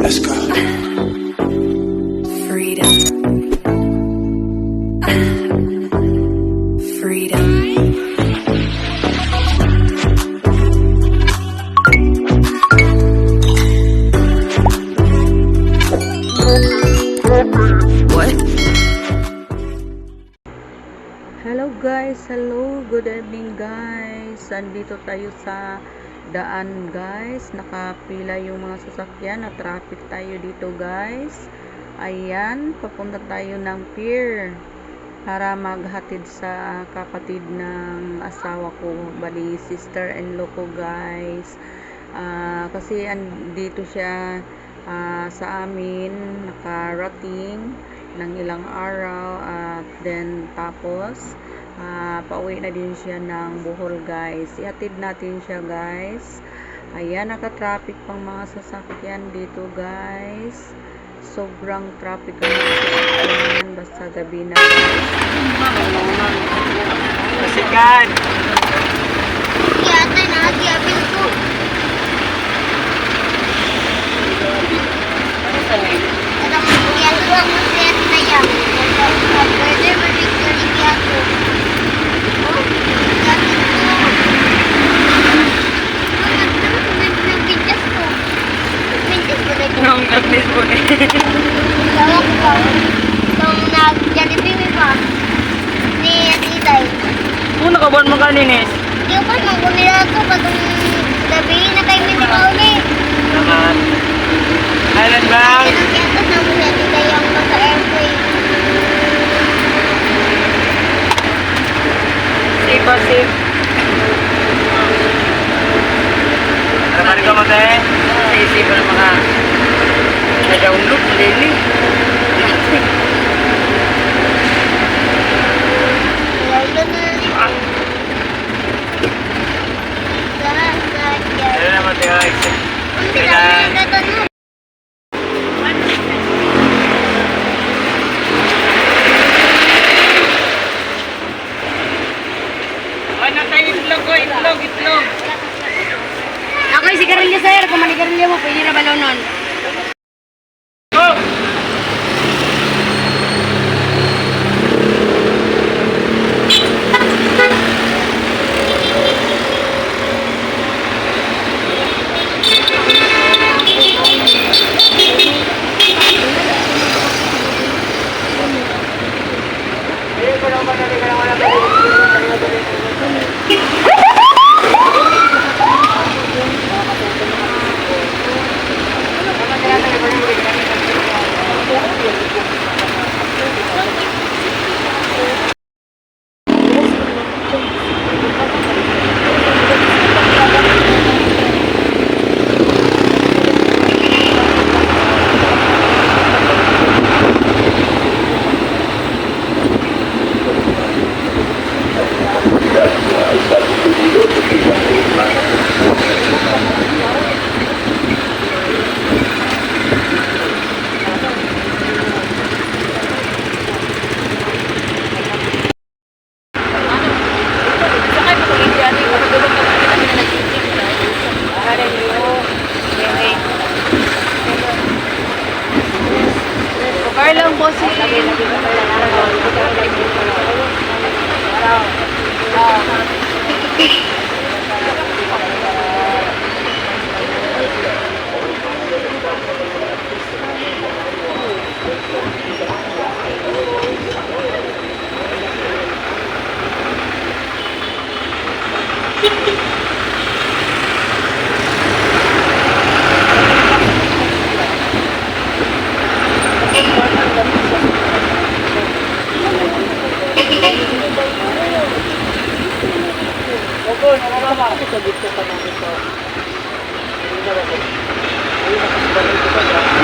Let's go. Hello guys, hello, good evening guys. Andito tayo sa daan guys. Nakapila yung mga sasakyan na traffic tayo dito guys. Ayan, papunta tayo ng pier para maghatid sa kapatid ng asawa ko, bali sister-in-law ko guys. Ah, kasi andito siya ah, sa amin, nakarating ng ilang araw at then tapos ah, pauwi na din siya ng Bohol guys. Ihatid natin siya guys. Ayan naka-traffic pang mga sasakyan dito guys. Sobrang traffic ang basta gabi na. Guys! kauban mo kaninis? Hindi ko pa, mangguli ako pag gabi na kayo may nakauli. Naman. Bang? Kinakiyatos na mula di kayo ang pagka-airway. Safe or? Ano ka rin ka mo tayo? Sa lili. Manigarilyo mo, pwede na balonon. Go! lang Carlang bossing. Thank you. Carlong boss Ano